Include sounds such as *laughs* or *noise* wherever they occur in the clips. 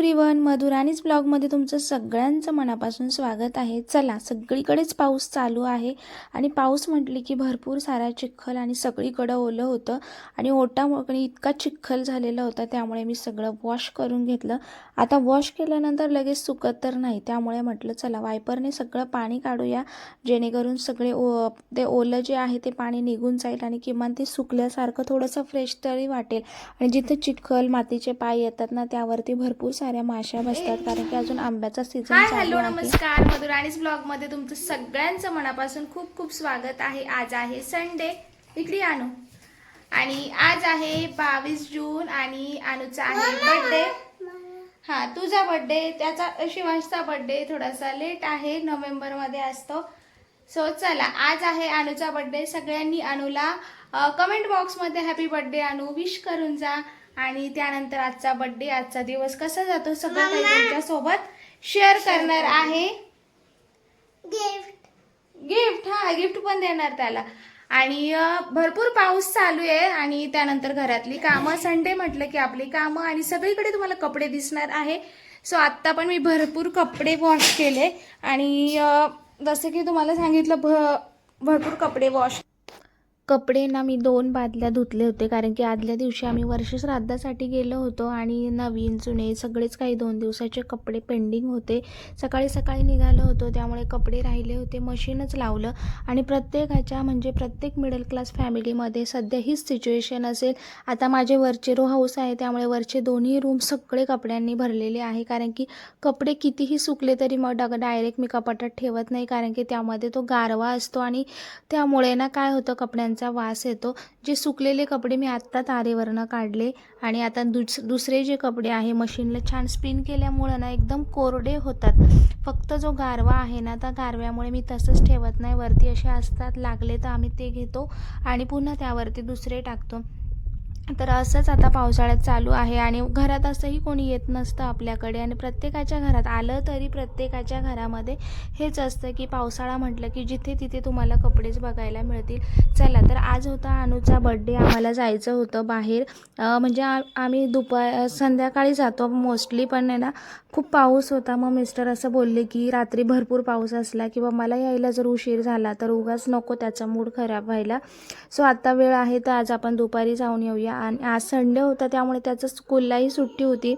Everyone मधुराणीच ब्लॉगमध्ये तुमचं सगळ्यांचं मनापासून स्वागत आहे. चला सगळीकडेच पाऊस चालू आहे आणि पाऊस म्हटली की भरपूर सारा चिखल आणि सगळीकडं ओलं होतं आणि ओटामुळे इतका चिखल झालेला होता त्यामुळे मी सगळं वॉश करून घेतलं. आता वॉश केल्यानंतर लगेच सुकत तर नाही त्यामुळे म्हटलं चला वायपरने सगळं पाणी काढूया जेणेकरून सगळे ओ ते ओलं जे आहे ते पाणी निघून जाईल आणि किमान ते सुकल्यासारखं थोडंसं फ्रेश तरी वाटेल. आणि जिथे चिखल मातीचे पाय येतात ना त्यावरती भरपूर सारे साऱ्या माश्या बसतात कारण की अजून आंब्याचा सीझन हाय हॅलो नमस्कार. मधुराणीज ब्लॉगमध्ये तुमचं सगळ्यांचं मनापासून खूप खूप स्वागत आहे. आज आहे संडे इकडे आणू आणि आज आहे बावीस जून आणि अनुचा आहे बर्थडे हा तुझा बर्थडे त्याचा शिवांशचा बर्थडे थोडासा लेट आहे. नोव्हेंबरमध्ये असतो. सो चला आज आहे अनुचा बर्थडे सगळ्यांनी अनुला कमेंट बॉक्समध्ये हॅपी बर्थडे अनु. विश करून जा. आणि त्यानंतर आजचा बर्थडे आजचा दिवस कसा जातो? सगळं काही तुमच्यासोबत शेअर करणार आहे. गिफ्ट हा गिफ्ट पण देणार त्याला. आणि भरपूर पाऊस चालू आहे आणि त्यानंतर घरातली कामं. संडे म्हटलं की आपली कामं आणि सगळीकडे तुम्हाला कपडे दिसणार आहे. सो आत्ता पण मी भरपूर कपडे वॉश केले आणि जसं की तुम्हाला सांगितलं भ भरपूर कपडे वॉश कपडे ना मी दोन बादल्या धुतले होते कारण की आदल्या दिवशी आम्ही वर्ष श्राद्धासाठी गेलो होतो आणि नवीन जुने सगळेच काही दोन दिवसाचे कपडे पेंडिंग होते. सकाळी सकाळी निघालो होतो त्यामुळे कपडे राहिले होते मशीनच लावलं आणि प्रत्येकाच्या म्हणजे प्रत्येक मिडल क्लास फॅमिलीमध्ये सध्या हीच सिच्युएशन असेल. आता माझे वरचे रो हाऊस आहे त्यामुळे वरचे दोन्ही रूम सगळे कपड्यांनी भरलेले आहे कारण की कपडे कितीही सुकले तरी मग डग डायरेक्ट मी कपाटात ठेवत नाही कारण की त्यामध्ये तो गारवा असतो आणि त्यामुळे ना काय होतं कपड्यांचं वास येतो. जे सुकलेले कपडे मी आत्ता तारेवरनं काढले आणि आता दुस दुसरे जे कपडे आहे मशीनला छान स्पिन केल्यामुळं ना एकदम कोरडे होतात. फक्त जो गारवा आहे ना त्या गारव्यामुळे मी तसंच ठेवत नाही. वरती असे असतात लागले तर आम्ही ते घेतो आणि पुन्हा त्यावरती दुसरे टाकतो. तर असंच आता पावसाळ्यात चालू आहे आणि घरात असंही कोणी येत नसतं आपल्याकडे. आणि प्रत्येकाच्या घरात आलं तरी प्रत्येकाच्या घरामध्ये हेच असतं की पावसाळा म्हटलं की जिथे तिथे तुम्हाला कपडेच बघायला मिळतील. चला तर आज होता अनुचा बड्डे आम्हाला जायचं होतं बाहेर. म्हणजे आम्ही दुपार संध्याकाळी जातो मोस्टली पण आहे ना खूप पाऊस होता. मग मिस्टर असं बोलले की रात्री भरपूर पाऊस असला किंवा मला यायला जर उशीर झाला तर उगाच नको त्याचा मूड खराब व्हायला. सो आत्ता वेळ आहे तर आज आपण दुपारी जाऊन येऊया. आणि आज संडे होता त्यामुळे त्याचं स्कूललाही सुट्टी होती.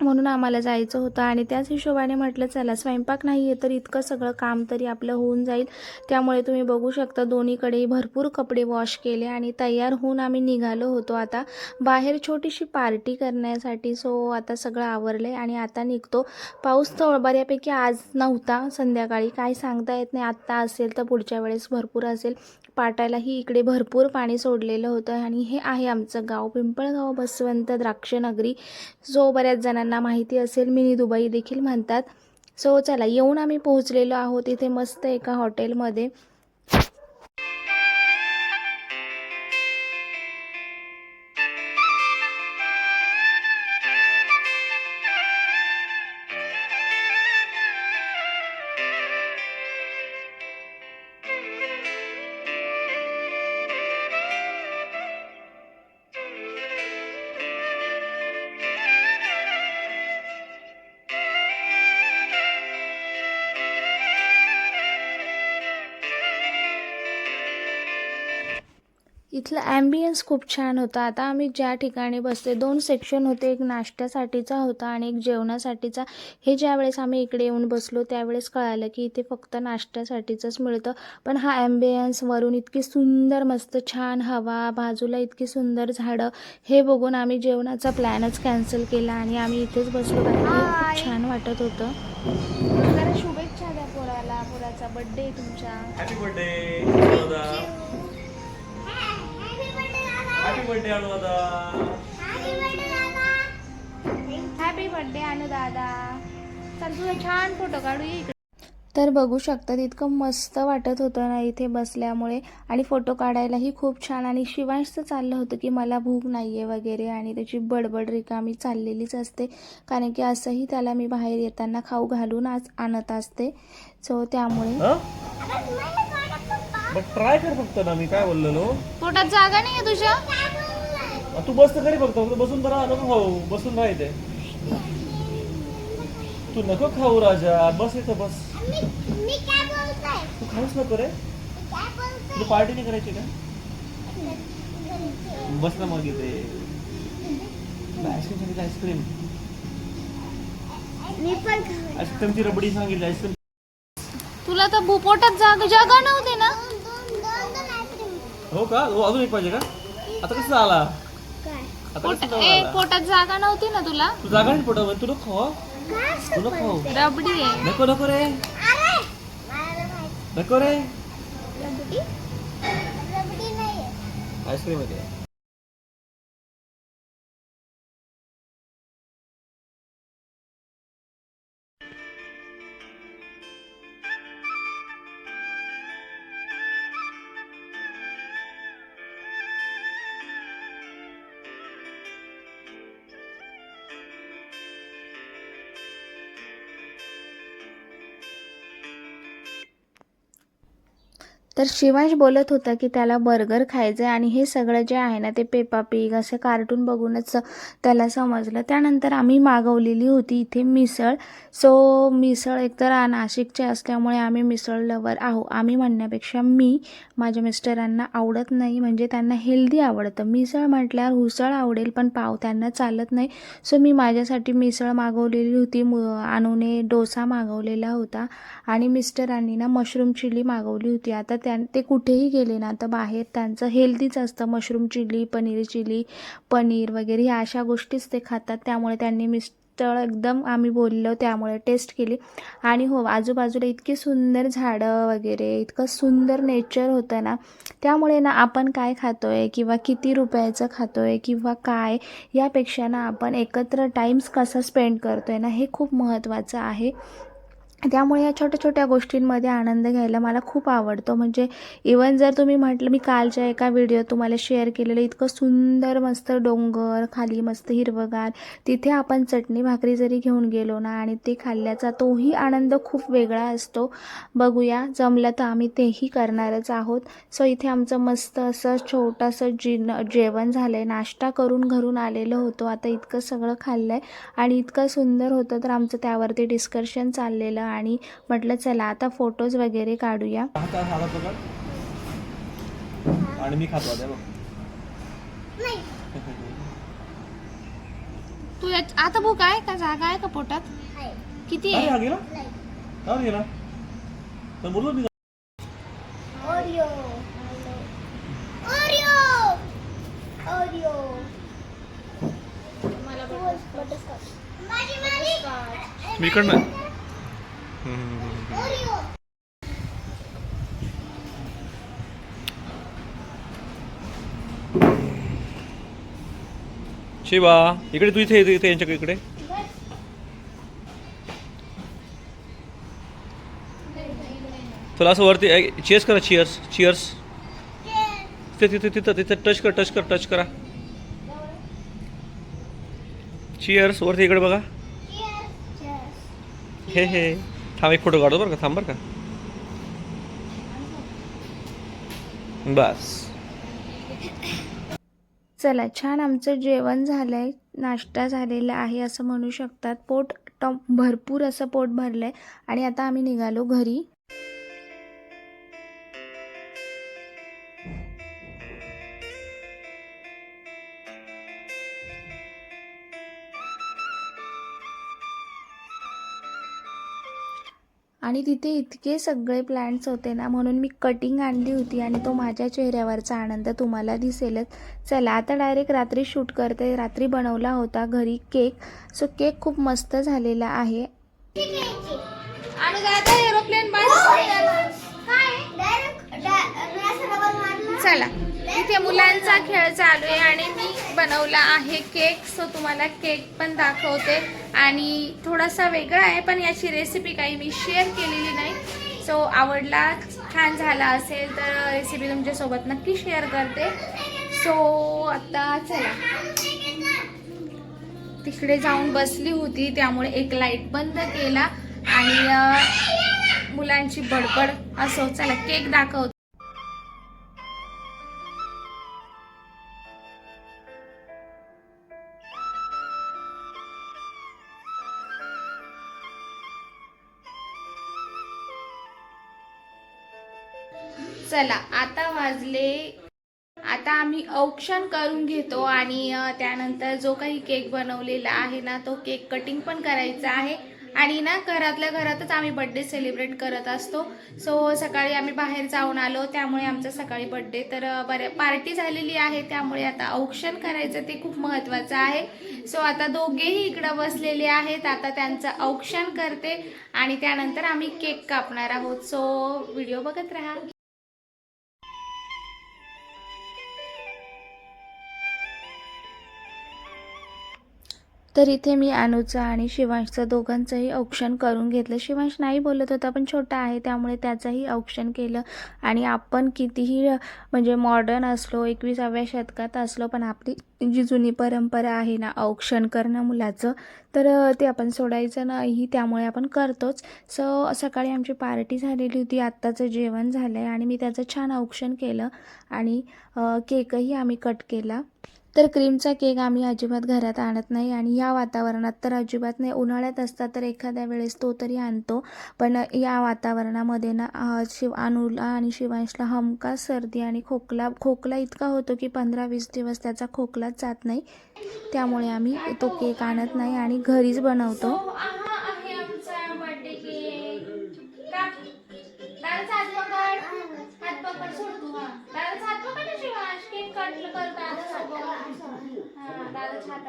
म्हणून आम्हाला जायचं होतं आणि त्याच हिशोबाने म्हटलं चला स्वयंपाक नाही आहे तर इतकं सगळं काम तरी आपलं होऊन जाईल. त्यामुळे तुम्ही बघू शकता दोन्हीकडे भरपूर कपडे वॉश केले आणि तयार होऊन आम्ही निघालो होतो आता. बाहेर छोटीशी पार्टी करण्यासाठी सो आता सगळं आवरलं आहे आणि आता निघतो. पाऊस तर बऱ्यापैकी आज नव्हता संध्याकाळी. काय सांगता येत नाही आत्ता असेल तर पुढच्या वेळेस भरपूर असेल. पाटायलाही इकडे भरपूर पाणी सोडलेलं होतं आणि हे आहे आमचं गाव. पिंपळगाव बसवंत द्राक्षनगरी जो बऱ्याच जणांना माहिती असेल मिनी दुबई देखील म्हणतात. सो चला येऊन आम्ही पोहोचलेलो आहोत इथे मस्त एका हॉटेलमध्ये. इथलं ॲम्बियन्स खूप छान होता. आता आम्ही ज्या ठिकाणी बसते दोन सेक्शन होते. एक नाश्त्यासाठीचा होता आणि एक जेवणासाठीचा. हे ज्यावेळेस आम्ही इकडे येऊन बसलो त्यावेळेस कळालं की इथे फक्त नाश्त्यासाठीचंच मिळतं. पण हा ॲम्बियन्स वरून इतकी सुंदर मस्त छान हवा बाजूला इतकी सुंदर झाडं हे बघून आम्ही जेवणाचा प्लॅनच कॅन्सल केला आणि आम्ही इथेच बसलो. कारण हे खूप छान वाटत होतं. जरा शुभेच्छा द्या पोराला. पोराचा बर्थडे तुमच्या. Happy birthday birthday Anuradha happy birthday Anu दादा चल तुझा छान फोटो काढू ये इकडे. तर बघू शकतात इतकं मस्त वाटत होतं ना इथे बसल्यामुळे. आणि फोटो काढायलाही खूप छान. आणि शिवांशचं चाललं होतं की मला भूक नाही आहे वगैरे आणि त्याची बडबड रिकामी चाललेलीच असते. कारण की असंही त्याला मी बाहेर येताना खाऊ घालून आज आणत असते. सो त्यामुळे बट ट्राय कर फक्त ना मी काय बोललेलो? पोटात जागा नाही आहे तुझ्या तू बस तर खरी फक्त फक्त बसून तर राहा नको खाऊ बसून राहायचे तू नको खाऊ राजा बस इथं बस. मी काय बोलतोय? तू खाऊच नको रे. मी काय तुला पार्टी नाही करायची का? बस ना मग इथे. आईस्क्रीम सांगितलं आईस्क्रीम मी पण खाऊ. आईस्क्रीमची रबडी सांगितली आईस्क्रीम तुला तर भूपोटात जाग जागा नव्हती ना दोन दोन दोन दोन आईस्क्रीम हो का? हो अजून एक पाहिजे का? आता कसं आला पोट ए पोटात जागा नव्हती ना तुला? तू जागा नाही पोटावर तू नको खाऊ. तू नको खाऊ. रबडी आहे. नको नको रे. नको रे. आईस्क्रीम आहे तर शिवांश बोलत होता की त्याला बर्गर खायचं आहे आणि हे सगळं जे आहे ना ते पेपा पिग असं कार्टून बघूनच त्याला समजलं. त्यानंतर आम्ही मागवलेली होती इथे मिसळ. सो मिसळ एकतर नाशिकचे असल्यामुळे आम्ही मिसळ लवर आहो. आम्ही म्हणण्यापेक्षा मी माझ्या मिस्टरांना आवडत नाही म्हणजे त्यांना हेल्दी आवडतं. मिसळ म्हटल्यावर उसळ आवडेल पण पाव त्यांना चालत नाही. सो मी माझ्यासाठी मिसळ मागवलेली होती. मु अनुने डोसा मागवलेला होता आणि मिस्टरांनी ना मशरूम चिली मागवली होती. आता त्या ते कुठेही गेले ना तर बाहेर त्यांचं हेल्दीच असतं. Mushroom chilli paneer chilli paneer वगैरे ह्या अशा गोष्टीच ते खातात. त्यामुळे त्यांनी मिस्टर एकदम आम्ही बोललो त्यामुळे टेस्ट केली. आणि हो आजूबाजूला इतकी सुंदर झाडं वगैरे इतकं सुंदर नेचर होतं ना त्यामुळे ना आपण काय खातो आहे किंवा किती रुपयाचं खातो आहे किंवा काय यापेक्षा ना आपण एकत्र टाईम्स कसा स्पेंड करतो आहे ना हे खूप महत्त्वाचं आहे. त्यामुळे या छोट्या छोट्या गोष्टींमध्ये आनंद घ्यायला मला खूप आवडतो. म्हणजे इवन जर तुम्ही म्हटलं मी कालच्या एका व्हिडिओ तुम्हाला शेअर केलेलं इतकं सुंदर मस्त डोंगर खाली मस्त हिरवगार तिथे आपण चटणी भाकरी जरी घेऊन गेलो ना आणि ते खाल्ल्याचा तोही आनंद खूप वेगळा असतो. बघूया जमलं तर आम्ही तेही करणारच आहोत. सो इथे आमचं मस्त असं छोटंसं जिन जेवण झालं आहे नाश्ता करून घरून आलेलो होतो. आता इतकं सगळं खाल्लं आहे आणि इतकं सुंदर होतं तर आमचं त्यावरती डिस्कशन चाललेलं आणि म्हटलं चला आता फोटोज वगैरे काढूया. आणि मी खातो आता बघ. नाही. *laughs* तू आता भूक आहे का जागा आहे का पोटात? आहे. किती आहे? हा हा मी. इकडनं. ओरिओ शिवा इकडे तू इथे इथे यांच्याकडे इकडे. तुला असं वरती चिअर्स करा चिअर्स चिअर्स तिथे तिथे तिथं तिथं टच कर टच कर टच करा. चिअर्स वरती इकडे बघा. हे हे. थांब एक फोटो काढतो बरं का? थांब बरं का? बस. चला छान आमचं जेवण झालं आहे नाश्ता झालेला आहे असं म्हणू शकतात. पोट टॉप भरपूर असं पोट भरलं आहे आणि आता आम्ही निघालो घरी. आणि तिथे इतके सगळे प्लॅन्ट्स होते ना म्हणून मी कटिंग आणली होती आणि तो माझ्या चेहऱ्यावरचा आनंद तुम्हाला दिसेलच. चला आता डायरेक्ट रात्री शूट करते. रात्री बनवला होता घरी केक सो केक खूप मस्त झालेला आहे. चला. इथे मुलांचा खेळ चालू आहे आणि मी बनवला आहे केक. सो तुम्हाला केक पण दाखवते. आणि थोडासा वेगळा आहे पण याची रेसिपी काही मी शेअर केलेली नाही. सो आवडला छान झाला असेल तर रेसिपी तुमच्यासोबत नक्की शेअर करते. सो आता चला. तिकडे जाऊन बसली होती त्यामुळे एक लाइट बंद केला. आणि मुलांची बडबड असो चला केक दाखवते. चला आता वाजले. आता आम्ही औक्षण करून घेतो आणि त्यानंतर जो काही केक बनवलेला आहे ना तो केक कटिंग पण करायचा आहे. आणि ना घरातल्या घरातच आम्ही बड्डे सेलिब्रेट करत असतो. सो सकाळी आम्ही बाहेर जाऊन आलो त्यामुळे आमचा सकाळी बड्डे तर बऱ्या पार्टी झालेली आहे त्यामुळे आता औक्षण करायचं ते खूप महत्त्वाचं आहे. सो आता दोघेही इकडं बसलेले आहेत आता त्यांचं औक्षण करते आणि त्यानंतर आम्ही केक कापणार आहोत. सो व्हिडिओ बघत राहा. तर इथे मी अनुचं आणि शिवांशचं दोघांचंही औक्षण करून घेतलं. शिवांश नाही बोलत होता पण छोटा आहे त्यामुळे त्याचंही औक्षण केलं. आणि आपण कितीही म्हणजे मॉडर्न असलो एकविसाव्या शतकात असलो पण आपली जी जुनी परंपरा आहे ना औक्षण करणं मुलाचं तर ते आपण सोडायचं नाही त्यामुळे आपण करतोच. सो सकाळी आमची पार्टी झालेली होती आत्ताचं जेवण झालं आहे आणि मी त्याचं छान औक्षण केलं आणि केकही आम्ही कट केला. तर क्रीमचा केक आम्ही अजिबात घरात आणत नाही आणि या वातावरणात तर अजिबात नाही. उन्हाळ्यात असता तर एखाद्या वेळेस तो तरी आणतो. पण या वातावरणामध्ये ना शिव अनुला आणि शिवांशला हमखास सर्दी आणि खोकला खोकला इतका होतो की पंधरा वीस दिवस त्याचा खोकलाच जात नाही. त्यामुळे आम्ही तो केक आणत नाही आणि घरीच बनवतो.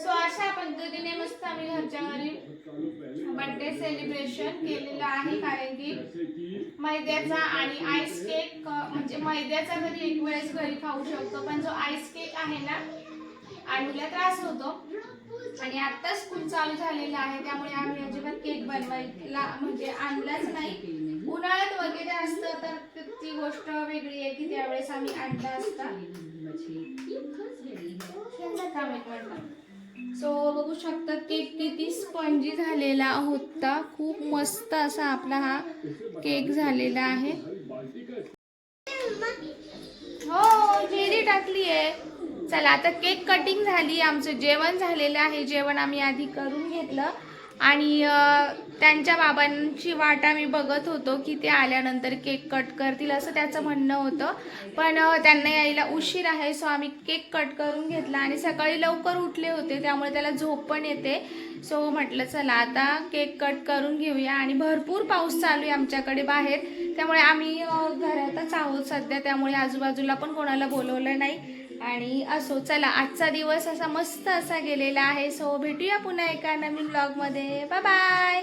so अशा पद्धतीने मस्त आम्ही घरच्या घरी बर्थडे सेलिब्रेशन केलेलं आहे कारण की मैद्याचा आणि आईस केक म्हणजे मैद्याचा घरी एक वेळेस घरी खाऊ शकतो पण जो आईस केक आहे ना आणूला त्रास होतो. आणि आता स्कूल चालू झालेला आहे त्यामुळे आम्ही अजिबात केक बनवायला म्हणजे आणलाच नाही. उन्हाळ्यात वगैरे असतं तर ती- ती गोष्ट वेगळी आहे की त्यावेळेस आम्ही आणला असता. एक मिनिट. सो बघू शकता केक किती स्पंजी झालेला होता. खूप मस्त असा आपला हा केक झालेला आहे. हो जेली टाकली आहे. चला आता केक कटिंग झाली. आमचं जेवण झालेलं आहे. जेवण आम्ही आधी करून घेतलं. आणि त्यांच्या बाबांची वाट आम्ही बघत होतो की ते आल्यानंतर केक कट करतील असं त्याचं म्हणणं होतं. पण त्यांना यायला उशीर आहे सो आम्ही केक कट करून घेतला आणि सकाळी लवकर उठले होते त्यामुळे त्याला झोप पण येते. सो म्हटलं चला आता केक कट करून घेऊया आणि भरपूर पाऊस चालू आहे आमच्याकडे बाहेर. त्यामुळे आम्ही घरातच आहोत सध्या त्यामुळे आजूबाजूला पण कोणाला बोलवलं नाही. आणि असो चला आजचा दिवस असा मस्त असा गेलेला आहे. सो भेटूया पुन्हा एका नवीन ब्लॉगमध्ये bye bye